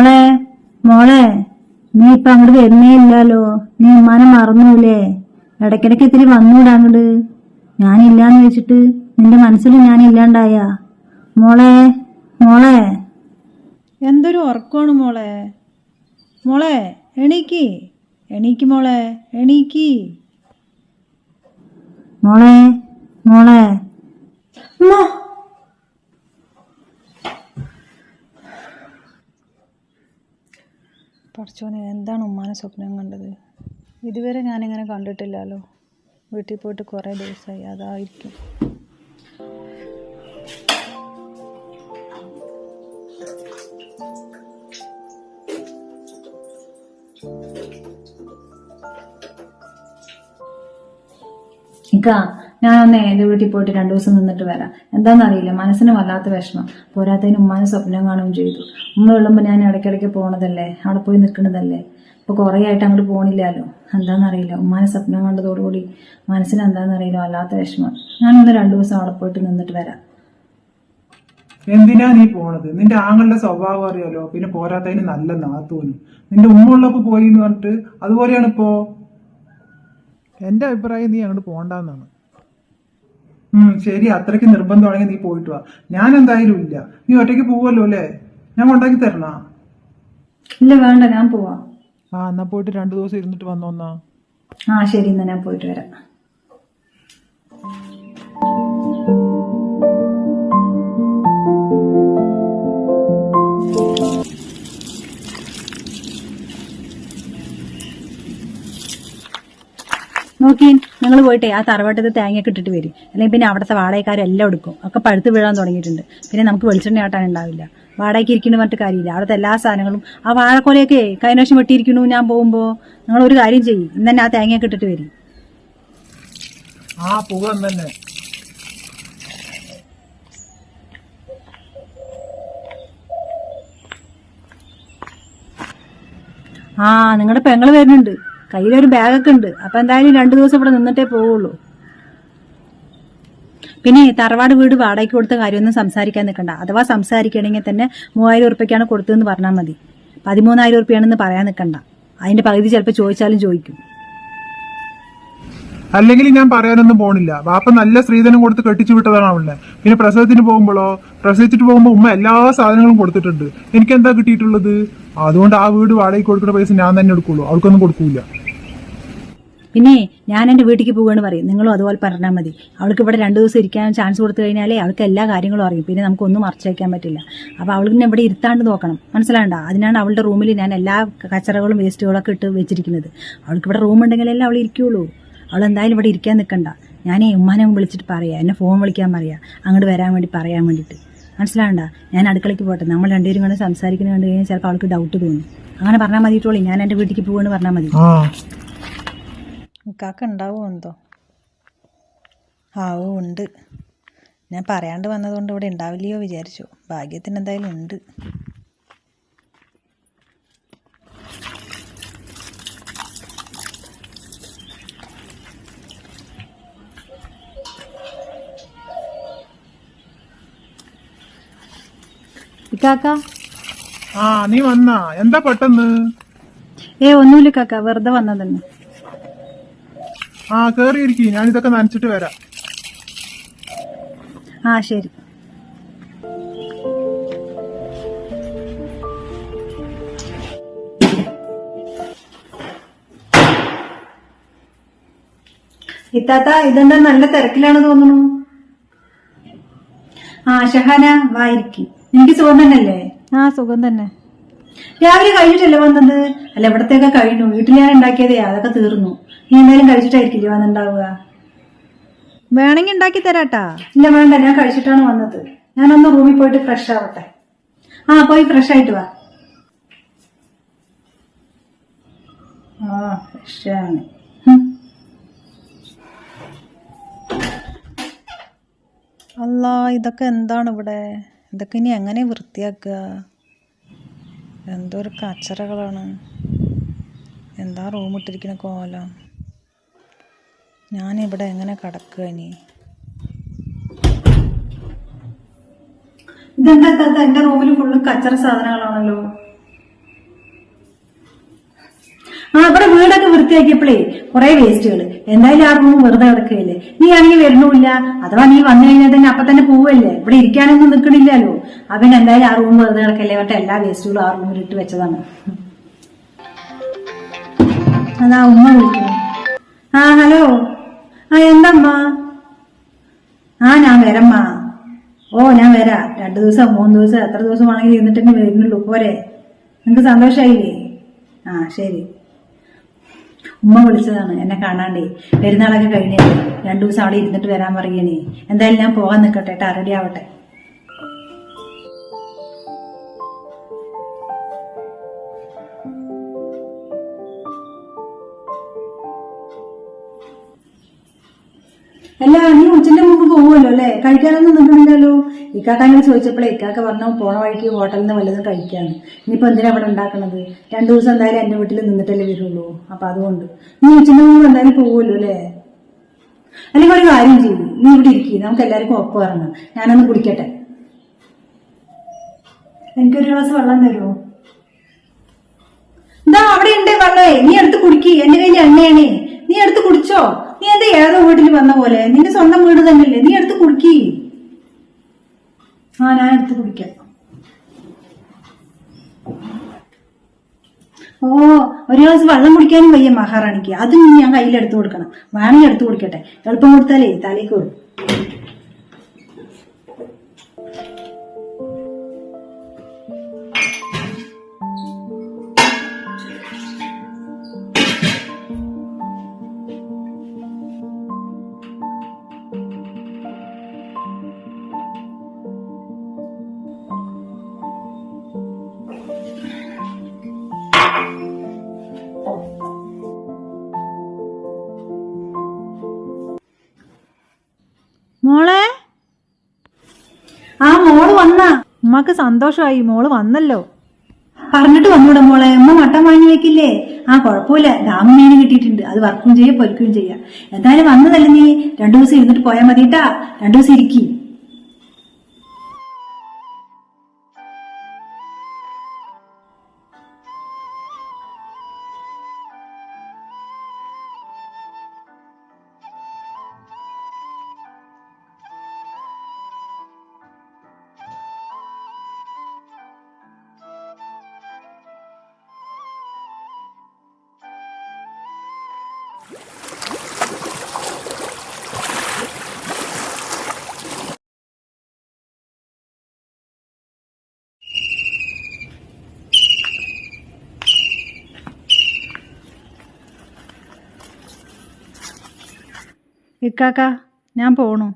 മോളെ മോളെ നീ ഇപ്പൊ അങ്ങോട്ട് വരുന്നേ ഇല്ലല്ലോ നീ ഉമ്മാനെ മറന്നൂലേ. ഇടയ്ക്കിടയ്ക്ക് ഇത്തിരി വന്നൂടാ അങ്ങോട്ട് ഞാനില്ലാന്ന് വെച്ചിട്ട് നിന്റെ മനസ്സിൽ ഞാൻ ഇല്ലാണ്ടായ മോളെ മോളെ. എന്തൊരു ഉറക്കമാണ് മോളെ. മോളെ എണീക്ക്. എണീക്ക് മോളെ എണീക്ക്. മോളെ മോളെ. പഠിച്ചോനെ എന്താണ് ഉമ്മാനെ സ്വപ്നം കണ്ടത്? ഇതുവരെ ഞാനിങ്ങനെ കണ്ടിട്ടില്ലല്ലോ. വീട്ടിൽ പോയിട്ട് കുറേ ദിവസമായി അതായിരിക്കും. ഇക്ക ഞാനൊന്ന് എന്റെ വീട്ടിൽ പോയിട്ട് രണ്ടു ദിവസം നിന്നിട്ട് വരാം. എന്താണെന്നറിയില്ല മനസ്സിന് വല്ലാത്ത വിഷമം. പോരാത്തതിന് ഉമ്മാനെ സ്വപ്നം കാണുകയും ചെയ്തു. ഉമ്മ ഉള്ളുമ്പോൾ ഞാൻ ഇടയ്ക്കിടയ്ക്ക് പോണതല്ലേ? അവിടെ പോയി നിൽക്കണതല്ലേ? ഇപ്പൊ കുറേ ആയിട്ട് അങ്ങോട്ട് പോണില്ലല്ലോ. എന്താണെന്നറിയില്ല ഉമ്മാനെ സ്വപ്നം കണ്ടതോടുകൂടി മനസ്സിന് എന്താണെന്നറിയില്ല വല്ലാത്ത വിഷമം. ഞാനൊന്ന് രണ്ടു ദിവസം അവിടെ പോയിട്ട് നിന്നിട്ട് വരാം. എന്തിനാ നീ പോണത്? നിന്റെ ആങ്ങളുടെ സ്വഭാവം അറിയാലോ. പിന്നെ പോരാത്തതിന് നല്ല നാത്തൂനും. നിന്റെ ഉമ്മ ഉള്ളപ്പോ പോയി എന്ന് പറഞ്ഞിട്ട് അതുപോലെയാണ് ഇപ്പോ എന്റെ അഭിപ്രായം നീ അങ്ങോട്ട് പോണ്ടെന്നാണ്. ശരി അത്രയ്ക്ക് നിർബന്ധമാണെങ്കിൽ നീ പോയിട്ട് വാ. ഞാൻ എന്തായാലും ഇല്ല. നീ ഒറ്റയ്ക്ക് പോവല്ലോ അല്ലേ? ഞാൻ കൊണ്ടാക്കി തരണ? ഇല്ല വേണ്ട ഞാൻ പോവാ. ആ എന്നാ പോയിട്ട് രണ്ടു ദിവസം ഇരുന്നിട്ട് വന്നോന്നാ ആ ശരി എന്നാ ഞാൻ പോയിട്ട് വരാം. നോക്കി നിങ്ങൾ പോയിട്ടേ ആ തറവാട്ടത്ത് തേങ്ങയൊക്കെ ഇട്ടിട്ട് വരും. അല്ലെങ്കിൽ പിന്നെ അവിടുത്തെ വാടകക്കാരെല്ലാം എടുക്കും. ഒക്കെ പഴുത്ത് വീഴാൻ തുടങ്ങിയിട്ടുണ്ട്. പിന്നെ നമുക്ക് വെളിച്ചെണ്ണ ആട്ടാൻ ഉണ്ടാവില്ല. വാടകയ്ക്ക് ഇരിക്കുന്നു പറഞ്ഞിട്ട് കാര്യമില്ല. അവിടുത്തെ എല്ലാ സാധനങ്ങളും ആ വാഴക്കൊലയൊക്കെ വർഷം വെട്ടിയിരിക്കണു ഞാൻ പോകുമ്പോൾ നിങ്ങൾ ഒരു കാര്യം ചെയ്യും. ഇന്ന് തന്നെ ആ തേങ്ങയൊക്കെ ഇട്ടിട്ട് വരും. ആ പോകാൻ തന്നെ. ആ നിങ്ങളുടെ പെങ്ങൾ വരുന്നുണ്ട്. കയ്യിലൊരു ബാഗൊക്കെ ഉണ്ട്. അപ്പൊ എന്തായാലും രണ്ടു ദിവസം ഇവിടെ നിന്നിട്ടേ പോവുള്ളൂ. പിന്നെ തറവാട് വീട് വാടകയ്ക്ക് കൊടുത്ത കാര്യമൊന്നും സംസാരിക്കാൻ നിൽക്കണ്ട. അഥവാ സംസാരിക്കണമെങ്കിൽ തന്നെ മൂവായിരം ഉറുപ്പ്യക്കാണ് കൊടുത്തതെന്ന് പറഞ്ഞാൽ മതി. പതിമൂന്നായിരം ഉറുപ്പ്യാണെന്ന് പറയാൻ നിൽക്കണ്ട. അതിന്റെ പകുതി ചിലപ്പോൾ ചോദിച്ചാലും ചോദിക്കും. അല്ലെങ്കിൽ ഞാൻ പറയാനൊന്നും പോണില്ല. വാപ്പ നല്ല സ്ത്രീധനം കൊടുത്ത് കെട്ടിച്ചു വിട്ടതാണ് അവളെ. പിന്നെ പ്രസവത്തിന് പോകുമ്പോഴോ പ്രസവിച്ചിട്ട് പോകുമ്പോൾ ഉമ്മ എല്ലാ സാധനങ്ങളും കൊടുത്തിട്ടുണ്ട്. എനിക്ക് എന്താ കിട്ടിയിട്ടുള്ളത്? അതുകൊണ്ട് ആ വീട് വാടകയ്ക്ക് കൊടുക്കുന്ന പൈസ ഞാൻ തന്നെ എടുക്കുള്ളൂ. അവൾക്കൊന്നും കൊടുക്കൂല. പിന്നെ ഞാൻ എന്റെ വീട്ടിലേക്ക് പോവുകയാണ് പറയും. നിങ്ങളും അതുപോലെ പറഞ്ഞാൽ മതി. അവൾക്ക് ഇവിടെ രണ്ട് ദിവസം ഇരിക്കാൻ ചാൻസ് കൊടുത്തു കഴിഞ്ഞാലേ അവൾക്ക് എല്ലാ കാര്യങ്ങളും അറിയും. പിന്നെ നമുക്കൊന്നും മറച്ചു പറ്റില്ല. അപ്പോൾ അവൾക്ക് ഇവിടെ ഇരുത്താണ്ട് നോക്കണം. മനസ്സിലാണ്ട അതിനാണ് അവളുടെ റൂമിൽ ഞാൻ എല്ലാ കച്ചറകളും വേസ്റ്റുകളൊക്കെ ഇട്ട് വെച്ചിരിക്കുന്നത്. അവൾക്ക് ഇവിടെ റൂം ഉണ്ടെങ്കിലല്ലേ അവൾ ഇരിക്കുള്ളൂ. അവൾ എന്തായാലും ഇവിടെ ഇരിക്കാൻ നിൽക്കണ്ട ഞാനേ ഉമ്മാനെ വിളിച്ചിട്ട് പറയാം. എന്നെ ഫോൺ വിളിക്കാൻ പറയാം. അങ്ങോട്ട് വരാൻ വേണ്ടി പറയാൻ വേണ്ടിയിട്ട് മനസ്സിലാണ്ട ഞാൻ അടുക്കളയ്ക്ക് പോട്ടെ. നമ്മൾ രണ്ടുപേരും കൂടെ സംസാരിക്കുന്നത് കണ്ടു കഴിഞ്ഞാൽ ചിലപ്പോൾ അവൾക്ക് ഡൗട്ട് തോന്നും. അങ്ങനെ പറഞ്ഞാൽ മതിയിട്ടുള്ളൂ ഞാൻ എന്റെ വീട്ടിലേക്ക് പോകുമെന്ന് പറഞ്ഞാൽ മതി. ആ കാക്ക ഉണ്ടാവുമോ എന്തോ? ആ ഓ ഉണ്ട്. ഞാൻ പറയാണ്ട് വന്നതുകൊണ്ട് ഇവിടെ ഉണ്ടാവില്ലയോ വിചാരിച്ചു. ഭാഗ്യത്തിന് എന്തായാലും ഉണ്ട്. ഇക്കാക്ക? ആ നീ വന്നാ. എന്താ പെട്ടെന്ന്? ഏ ഒന്നുമില്ല കാക്ക വെറുതെ വന്നതന്നെ. ആ കേറിയിരിക്കും. ഞാൻ ഇതൊക്കെ നനച്ചിട്ട് വരാം. ആ ശരി. ഇത്താത്ത ഇതെന്താ നല്ല തിരക്കിലാണ് തോന്നുന്നു? ആ ഷഹാന വായിരിക്കും എനിക്ക് സുഖം തന്നെയല്ലേ? ആ സുഖം തന്നെ. രാവിലെ കഴിഞ്ഞിട്ടല്ലേ വന്നത്? അല്ല ഇവിടത്തേക്ക് കഴിഞ്ഞു. വീട്ടിൽ ഞാൻ ഉണ്ടാക്കിയതേ അതൊക്കെ തീർന്നു. നീ എന്തായാലും കഴിച്ചിട്ടായിരിക്കില്ലേ വന്നിണ്ടാവുക വേണമെങ്കിൽ ഉണ്ടാക്കി തരാട്ടാ. ഇല്ല വേണ്ട. ഞാൻ കഴിച്ചിട്ടാണ് വന്നത്. ഞാനൊന്ന് റൂമിൽ പോയിട്ട് ഫ്രഷ് ആവട്ടെ. ആ പോയി ഫ്രഷ് ആയിട്ട് വാ. ആ ഫ്രഷ് ആണ്. ഹും. അല്ല ഇതൊക്കെ എന്താണ് ഇവിടെ? ഇതൊക്കെ ഇനി എങ്ങനെ വൃത്തിയാക്കുക? എന്തൊരു കച്ചറകളാണ്. എന്താ റൂം ഇട്ടിരിക്കുന്ന കോലം. ഞാനിവിടെ എങ്ങനെ കിടക്കുക ഇനി? ഇതെന്താ എന്റെ റൂമിൽ ഫുള്ള് കച്ചറ സാധനങ്ങളാണല്ലോ. ആ ഇവിടെ വീടൊക്കെ വൃത്തിയാക്കിയപ്പോഴേ കുറെ വേസ്റ്റുകൾ എന്തായാലും ആ റൂം വെറുതെ കിടക്കുകയല്ലേ? നീ ആണെങ്കിൽ വരണമില്ല അഥവാ നീ വന്നു കഴിഞ്ഞാൽ തന്നെ അപ്പൊ തന്നെ പോവല്ലേ? ഇവിടെ ഇരിക്കാനൊന്നും നിൽക്കണില്ലല്ലോ. അവൻ എന്തായാലും ആ റൂം വെറുതെ കിടക്കല്ലേ? പറഞ്ഞിട്ട് എല്ലാ വേസ്റ്റുകളും ആ റൂമിൽ ഇട്ട് വെച്ചതാണ്. അതാ ഉമ്മ ആ ഹലോ. ആ എന്തമ്മ? ആ ഞാൻ വരമ്മ. ഓ ഞാൻ വരാം. രണ്ടു ദിവസം മൂന്ന് ദിവസം എത്ര ദിവസം വേണമെങ്കിലും ഇരുന്നിട്ടെങ്കിൽ വരുന്നുള്ളൂ. പോരെ. നിങ്ങക്ക് സന്തോഷമായില്ലേ ആ ശരി. ഉമ്മ വിളിച്ചതാണ് എന്നെ കാണാണ്ടേ പെരുന്നാളൊക്കെ കഴിഞ്ഞേ രണ്ടു ദിവസം അവിടെ ഇരുന്നിട്ട് വരാൻ പറയണേ. എന്തായാലും ഞാൻ പോകാൻ നിൽക്കട്ടെ കേട്ടോ റെഡി ആവട്ടെ. അല്ല നീ ഉച്ചന്റെ മുമ്പ് പോകുമല്ലോ അല്ലേ? കഴിക്കാനൊന്നും നിൽക്കണില്ലല്ലോ ഇക്കാക്കാനോട് ചോദിച്ചപ്പോഴേ ഇക്കാക്ക പറഞ്ഞു പോണ വഴിക്ക് ഹോട്ടലിൽ നിന്ന് വല്ലതും കഴിക്കാന്ന്. ഇനിയിപ്പോ എന്തിനാ അവിടെ ഉണ്ടാക്കണത്? രണ്ടു ദിവസം എന്തായാലും എന്റെ വീട്ടിൽ നിന്നിട്ടല്ലേ വരുള്ളൂ. അപ്പൊ അതുകൊണ്ട്. നീ കൊച്ചിന്റെ മുമ്പ് എന്തായാലും പോകുമല്ലോ അല്ലേ? അല്ലെങ്കിൽ ഒരു കാര്യം ചെയ്തു നീ ഇവിടെ ഇരിക്കി. നമുക്ക് എല്ലാവർക്കും ഒപ്പം ഇറങ്ങാം. ഞാനൊന്ന് കുടിക്കട്ടെ എനിക്കൊരു ഗ്ലാസ് വെള്ളം തരുമോ? എന്താ അവിടെ ഉണ്ട് വെള്ളമേ നീ എടുത്ത് കുടിക്കി. എന്റെ കയ്യിൽ എണ്ണയാണേ. കുടിച്ചോ? നീ എന്താ ഏതോ വീട്ടിൽ വന്ന പോലെ? നിന്റെ സ്വന്തം വീട് തന്നെയല്ലേ? നീ എടുത്ത് കുടിക്കി. ആ ഞാൻ എടുത്ത് കുടിക്കാം. ഓ ഒരു ഗ്ലാസ് വെള്ളം കുടിക്കാനും വയ്യ മഹാറാണിക്ക്. അതും ഞാൻ എടുത്തു കൊടുക്കണം. വേണമെങ്കിൽ എടുത്തു കൊടുക്കട്ടെ. എളുപ്പം കൊടുത്താലേ തലേക്ക് വരും ഉമ്മക്ക് സന്തോഷമായി മോൾ വന്നല്ലോ. പറഞ്ഞിട്ട് വന്നൂടെ മോളെ അമ്മ മട്ടൻ വാങ്ങി വെക്കില്ലേ? ആ കുഴപ്പമില്ല ഡാം മീന് കിട്ടിയിട്ടുണ്ട്. അത് വർക്കും ചെയ്യാം പൊരിക്കുകയും ചെയ്യാം. എന്തായാലും വന്നതല്ലേ നീ? രണ്ടു ദിവസം ഇരുന്നിട്ട് പോയാൽ മതിട്ടാ. രണ്ടു ദിവസം ഇരിക്കി. ഇക്കാക്ക ഞാൻ പോണു.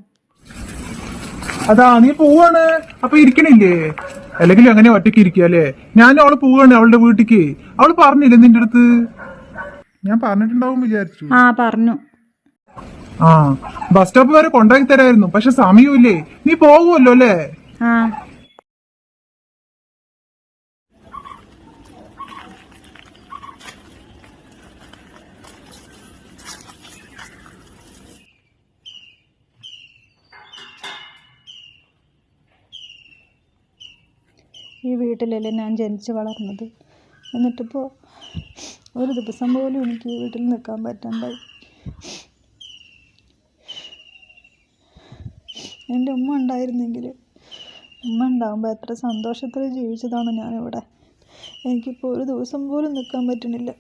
അതാ നീ പോവാണ്. അപ്പൊ ഇരിക്കണില്ലേ? അല്ലെങ്കിൽ അങ്ങനെ ഒറ്റയ്ക്ക് ഇരിക്കുക അല്ലേ? ഞാൻ അവൾ പോവാണ് അവളുടെ വീട്ടിക്ക്. അവൾ പറഞ്ഞില്ലേ നിന്റെ അടുത്ത്? ഞാൻ പറഞ്ഞിട്ടുണ്ടാവും വിചാരിച്ചു. ആ പറഞ്ഞു. ആ ബസ് സ്റ്റോപ്പ് വരെ കൊണ്ടാക്കി തരായിരുന്നു. പക്ഷെ സമയമില്ലേ. നീ പോകുമല്ലോ അല്ലേ? ആ. ഈ വീട്ടിലല്ലേ ഞാൻ ജനിച്ചു വളർന്നത്? എന്നിട്ടിപ്പോൾ ഒരു ദിവസം പോലും എനിക്ക് വീട്ടിൽ നിൽക്കാൻ പറ്റണ്ടായി. എന്റെ ഉമ്മ ഉണ്ടായിരുന്നെങ്കിൽ ഉമ്മ ഉണ്ടാകുമ്പോൾ എത്ര സന്തോഷത്തിൽ ജീവിച്ചതാണ് ഞാനിവിടെ. എനിക്കിപ്പോൾ ഒരു ദിവസം പോലും നിൽക്കാൻ പറ്റണില്ല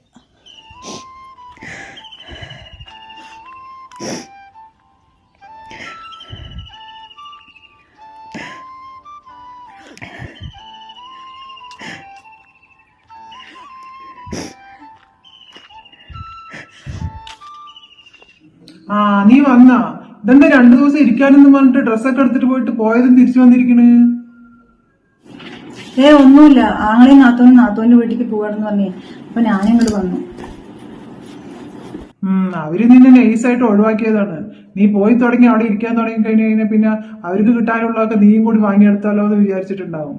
ആ നീ വന്നാ. ഇതെന്താ രണ്ടു ദിവസം ഇരിക്കാനെന്ന് പറഞ്ഞിട്ട് ഡ്രസ്സൊക്കെ എടുത്തിട്ട് പോയിട്ട് പോയതും തിരിച്ചു വന്നിരിക്കണ്? ഏ ഒന്നുമില്ല. ആങ്ങളെയും നാത്തോനും നാത്തോന്റെ വീട്ടിലേക്ക് പോവാണെന്ന് പറഞ്ഞേ. അപ്പൊ ഞാനിങ്ങോട്ട് വന്നു. ഉം അവർ നിന്നെ നൈസായിട്ട് ഒഴിവാക്കിയതാണ്. നീ പോയി തുടങ്ങി അവിടെ ഇരിക്കാൻ തുടങ്ങി കഴിഞ്ഞു കഴിഞ്ഞാൽ പിന്നെ അവർക്ക് കിട്ടാനുള്ളതൊക്കെ നീയും കൂടി വാങ്ങിയെടുത്താലോ എന്ന് വിചാരിച്ചിട്ടുണ്ടാവും.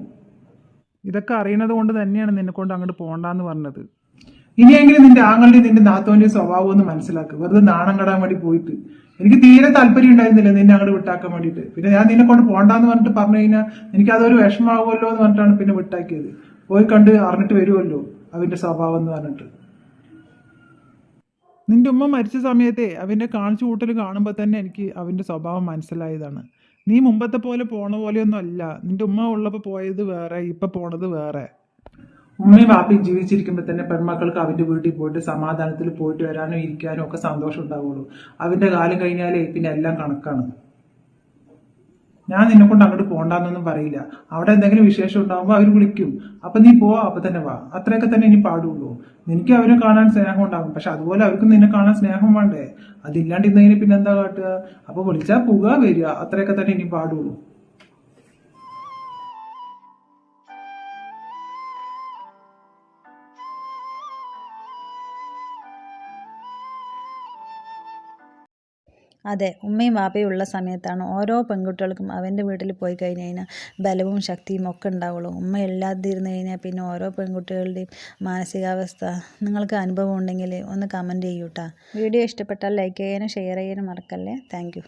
ഇതൊക്കെ അറിയണത് കൊണ്ട് തന്നെയാണ് നിന്നെ കൊണ്ട് അങ്ങോട്ട് പോകണ്ടെന്ന് പറഞ്ഞത്. ഇനിയെങ്കിലും നിന്റെ ആങ്ങളുടെ നിന്റെ നാത്തോന്റെ സ്വഭാവം ഒന്ന് മനസ്സിലാക്കുക വെറുതെ നാണം കടാൻ വേണ്ടി പോയിട്ട്. എനിക്ക് തീരെ താല്പര്യം ഉണ്ടായിരുന്നില്ല നിന്നെ അങ്ങോട്ട് വിട്ടാക്കാൻ വേണ്ടിയിട്ട്. പിന്നെ ഞാൻ നിന്നെ കൊണ്ട് പോകണ്ടെന്ന് പറഞ്ഞിട്ട് പറഞ്ഞു കഴിഞ്ഞാൽ എനിക്ക് അതൊരു വിഷമാവുമല്ലോ എന്ന് പറഞ്ഞിട്ടാണ് പിന്നെ വിട്ടാക്കിയത്. പോയി കണ്ട് അറിഞ്ഞിട്ട് വരുമല്ലോ അവന്റെ സ്വഭാവം എന്ന് പറഞ്ഞിട്ട്. നിന്റെ ഉമ്മ മരിച്ച സമയത്തെ അവന്റെ കാണിച്ചു കൂട്ടൽ കാണുമ്പോൾ തന്നെ എനിക്ക് അവന്റെ സ്വഭാവം മനസ്സിലായതാണ്. നീ മുമ്പത്തെ പോലെ പോണ പോലെയൊന്നും അല്ല. നിന്റെ ഉമ്മ ഉള്ളപ്പോൾ പോയത് വേറെ ഇപ്പം പോണത് വേറെ. ഉമ്മയും ബാപ്പയും ജീവിച്ചിരിക്കുമ്പോൾ തന്നെ പെൺമക്കൾക്ക് അവന്റെ വീട്ടിൽ പോയിട്ട് സമാധാനത്തിൽ പോയിട്ട് വരാനും ഇരിക്കാനും ഒക്കെ സന്തോഷം ഉണ്ടാവുള്ളൂ. അവന്റെ കാലം കഴിഞ്ഞാലേ പിന്നെ എല്ലാം കണക്കാണ്. ഞാൻ നിന്നെ കൊണ്ട് അങ്ങോട്ട് പോണ്ടെന്നൊന്നും പറയില്ല. അവിടെ എന്തെങ്കിലും വിശേഷം ഉണ്ടാകുമ്പോൾ അവർ വിളിക്കും. അപ്പൊ നീ പോവാ അപ്പൊ തന്നെ വാ. അത്രയൊക്കെ തന്നെ ഇനി പാടുള്ളൂ. നിനക്ക് അവരെ കാണാൻ സ്നേഹം ഉണ്ടാകും പക്ഷെ അതുപോലെ അവർക്ക് നിന്നെ കാണാൻ സ്നേഹം വേണ്ടേ? അതില്ലാണ്ട് ഇന്നതിന് പിന്നെ എന്താ കാട്ടുക? അപ്പോൾ വിളിച്ചാൽ പോവുക വരിക. അത്രയൊക്കെ തന്നെ ഇനി പാടുള്ളൂ. അതെ ഉമ്മയും വാപ്പയും ഉള്ള സമയത്താണ് ഓരോ പെൺകുട്ടികൾക്കും അവന്റെ വീട്ടിൽ പോയി കഴിഞ്ഞ് കഴിഞ്ഞാൽ ബലവും ശക്തിയും ഒക്കെ ഉണ്ടാവുള്ളൂ. ഉമ്മ ഇല്ലാതിരുന്ന് കഴിഞ്ഞാൽ പിന്നെ ഓരോ പെൺകുട്ടികളുടെയും മാനസികാവസ്ഥ നിങ്ങൾക്ക് അനുഭവം ഉണ്ടെങ്കിൽ ഒന്ന് കമന്റ് ചെയ്യൂട്ടാ വീഡിയോ ഇഷ്ടപ്പെട്ടാൽ ലൈക്ക് ചെയ്യാനും ഷെയർ ചെയ്യാനും മറക്കല്ലേ. താങ്ക്